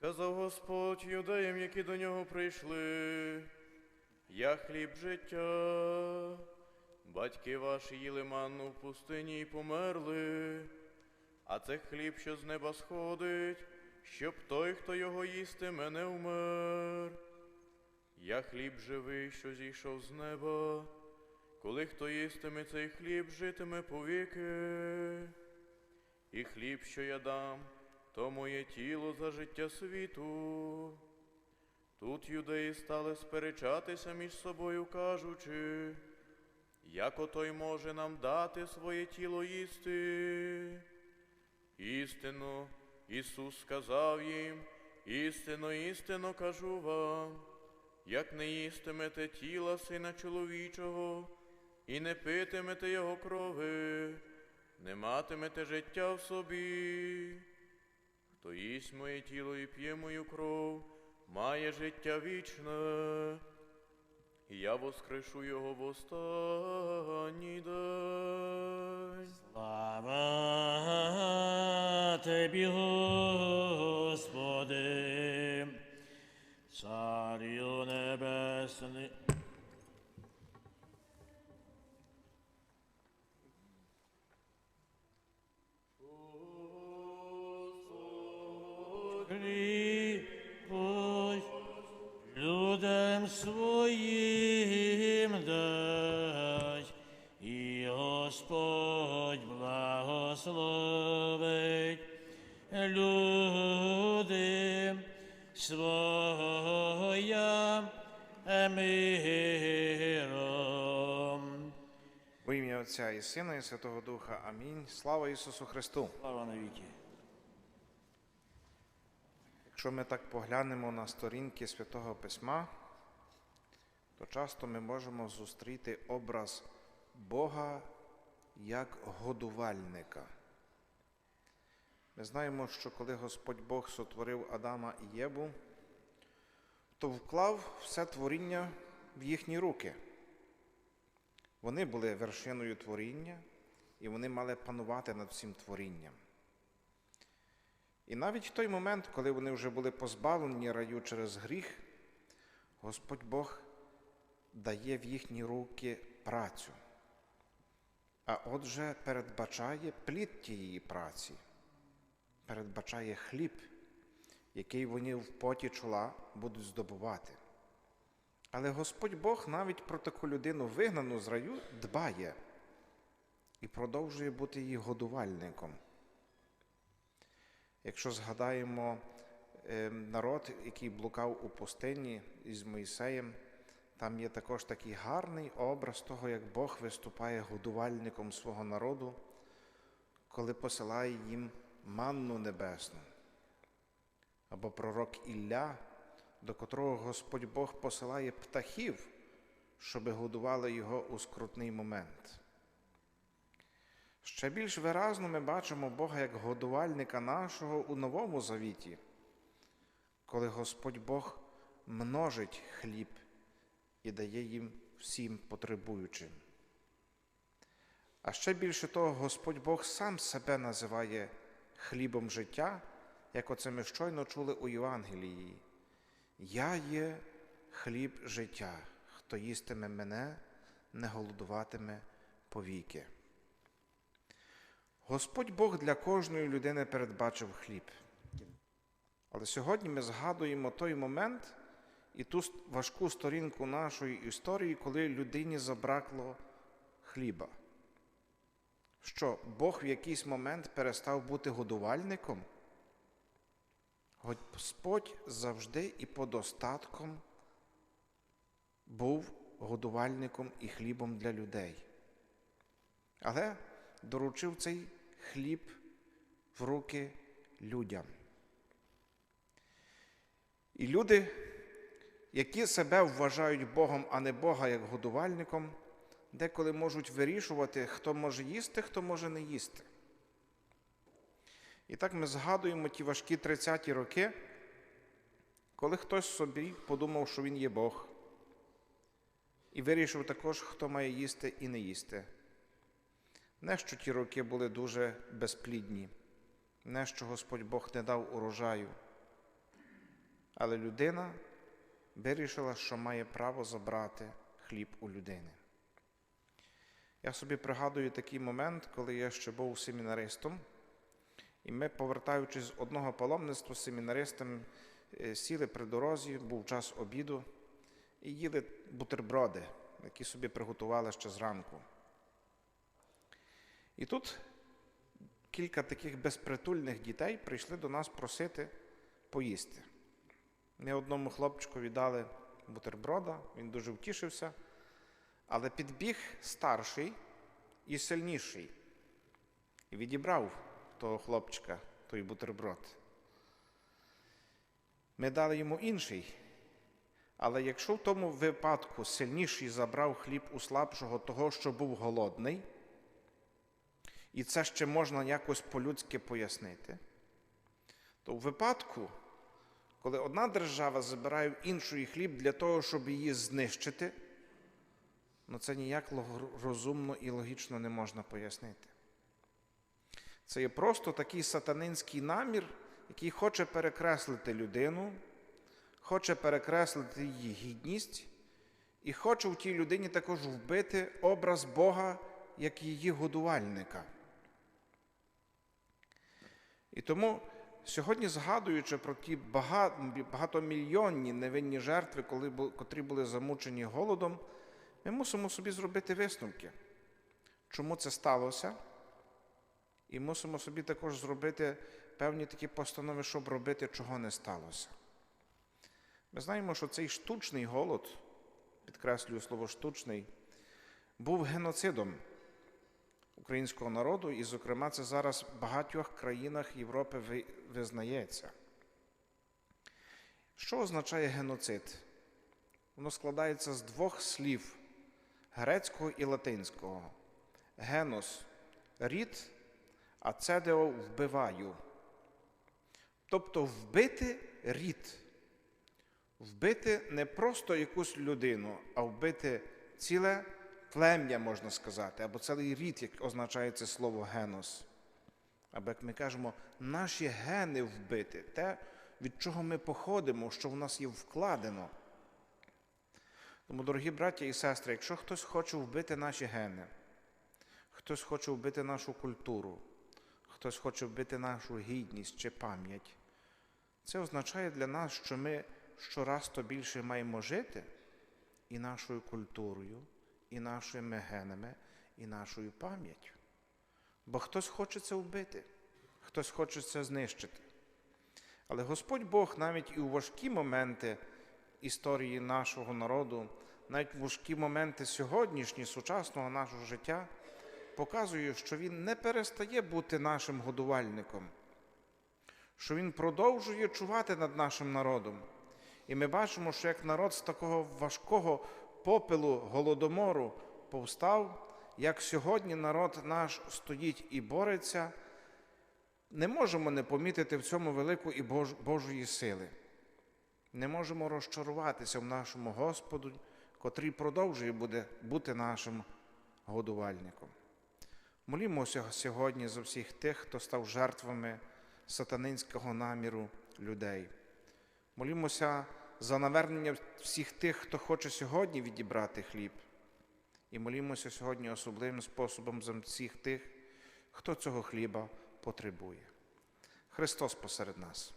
Сказав Господь юдеям, які до нього прийшли, я хліб життя. Батьки ваші їли манну в пустині і померли, а це хліб, що з неба сходить, щоб той, хто його їстиме, не вмер. Я хліб живий, що зійшов з неба, коли хто їстиме цей хліб, житиме повіки. І хліб, що я дам, то моє тіло за життя світу. Тут юдеї стали сперечатися між собою, кажучи, як отой може нам дати своє тіло їсти. Істинно, Ісус сказав їм, істинно, істинно кажу вам, як не їстимете тіла Сина чоловічого і не питимете Його крови, не матимете життя в собі. Хто їсть моє тіло і п'є мою кров, має життя вічне, і я воскрешу його в останній день. Слава Тебі, Господи, Царю людям своїм дай, і Господь благословить люди своя миром. Во ім'я Отця і Сина, і Святого Духа. Амінь. Слава Ісусу Христу! Слава навіки. Якщо ми так поглянемо на сторінки Святого Письма, то часто ми можемо зустріти образ Бога як годувальника. Ми знаємо, що коли Господь Бог сотворив Адама і Єву, то вклав все творіння в їхні руки. Вони були вершиною творіння, і вони мали панувати над всім творінням. І навіть в той момент, коли вони вже були позбавлені раю через гріх, Господь Бог дає в їхні руки працю, а отже передбачає плід тієї праці, передбачає хліб, який вони в поті чола будуть здобувати. Але Господь Бог навіть про таку людину, вигнану з раю, дбає і продовжує бути її годувальником. Якщо згадаємо е, народ, який блукав у пустині із Моїсеєм, там є також такий гарний образ того, як Бог виступає годувальником свого народу, коли посилає їм манну небесну. Або пророк Ілля, до котрого Господь Бог посилає птахів, щоби годували його у скрутний момент. Ще більш виразно ми бачимо Бога як годувальника нашого у Новому Завіті, коли Господь Бог множить хліб і дає їм всім потребуючим. А ще більше того, Господь Бог сам себе називає хлібом життя, як оце ми щойно чули у Євангелії. Я є хліб життя, хто їстиме мене, не голодуватиме повіки. Господь Бог для кожної людини передбачив хліб. Але сьогодні ми згадуємо той момент і ту важку сторінку нашої історії, коли людині забракло хліба. Що Бог в якийсь момент перестав бути годувальником? Господь завжди і по достатком був годувальником і хлібом для людей. Але доручив цей хліб в руки людям. І люди, які себе вважають Богом, а не Бога як годувальником, деколи можуть вирішувати, хто може їсти, хто може не їсти. І так ми згадуємо ті важкі 30-ті роки, коли хтось собі подумав, що він є Бог, і вирішив також, хто має їсти і не їсти. Не що ті роки були дуже безплідні, не що Господь Бог не дав урожаю, але людина вирішила, що має право забрати хліб у людини. Я собі пригадую такий момент, коли я ще був семінаристом, і ми, повертаючись з одного паломництва з семінаристом, е, сіли при дорозі, був час обіду, і їли бутерброди, які собі приготували ще зранку. І тут кілька таких безпритульних дітей прийшли до нас просити поїсти. Ми одному хлопчикові дали бутерброда, він дуже втішився, але підбіг старший і сильніший і відібрав того хлопчика, той бутерброд. Ми дали йому інший. Але якщо в тому випадку сильніший забрав хліб у слабшого того, що був голодний, і це ще можна якось по-людськи пояснити, то в випадку, коли одна держава забирає в іншої хліб для того, щоб її знищити, ну це ніяк розумно і логічно не можна пояснити. Це є просто такий сатанинський намір, який хоче перекреслити людину, хоче перекреслити її гідність і хоче в тій людині також вбити образ Бога як її годувальника. І тому сьогодні, згадуючи про ті багатомільйонні невинні жертви, коли, котрі були замучені голодом, ми мусимо собі зробити висновки, чому це сталося, і мусимо собі також зробити певні такі постанови, щоб робити, чого не сталося. Ми знаємо, що цей штучний голод, підкреслюю слово штучний, був геноцидом українського народу, і, зокрема, це зараз в багатьох країнах Європи визнається. Що означає геноцид? Воно складається з двох слів грецького і латинського. Генос рід, а цедео вбиваю. Тобто вбити рід. Вбити не просто якусь людину, а вбити ціле плем'я, можна сказати, або цілий рід, як означає це слово генос. Або, як ми кажемо, наші гени вбити, те, від чого ми походимо, що в нас є вкладено. Тому, дорогі браття і сестри, якщо хтось хоче вбити наші гени, хтось хоче вбити нашу культуру, хтось хоче вбити нашу гідність чи пам'ять, це означає для нас, що ми щораз то більше маємо жити і нашою культурою, і нашими генами, і нашою пам'яттю. Бо хтось хоче це вбити, хтось хоче це знищити. Але Господь Бог навіть і у важкі моменти історії нашого народу, навіть в важкі моменти сьогоднішні, сучасного нашого життя, показує, що Він не перестає бути нашим годувальником, що Він продовжує чувати над нашим народом. І ми бачимо, що як народ з такого важкого попелу голодомору повстав, як сьогодні народ наш стоїть і бореться, не можемо не помітити в цьому велику і Бож- Божої сили. Не можемо розчаруватися в нашому Господу, котрий продовжує буде бути нашим годувальником. Молімося сьогодні за всіх тих, хто став жертвами сатанинського наміру людей. Молімося за навернення всіх тих, хто хоче сьогодні відібрати хліб. І молімося сьогодні особливим способом за всіх тих, хто цього хліба потребує. Христос посеред нас.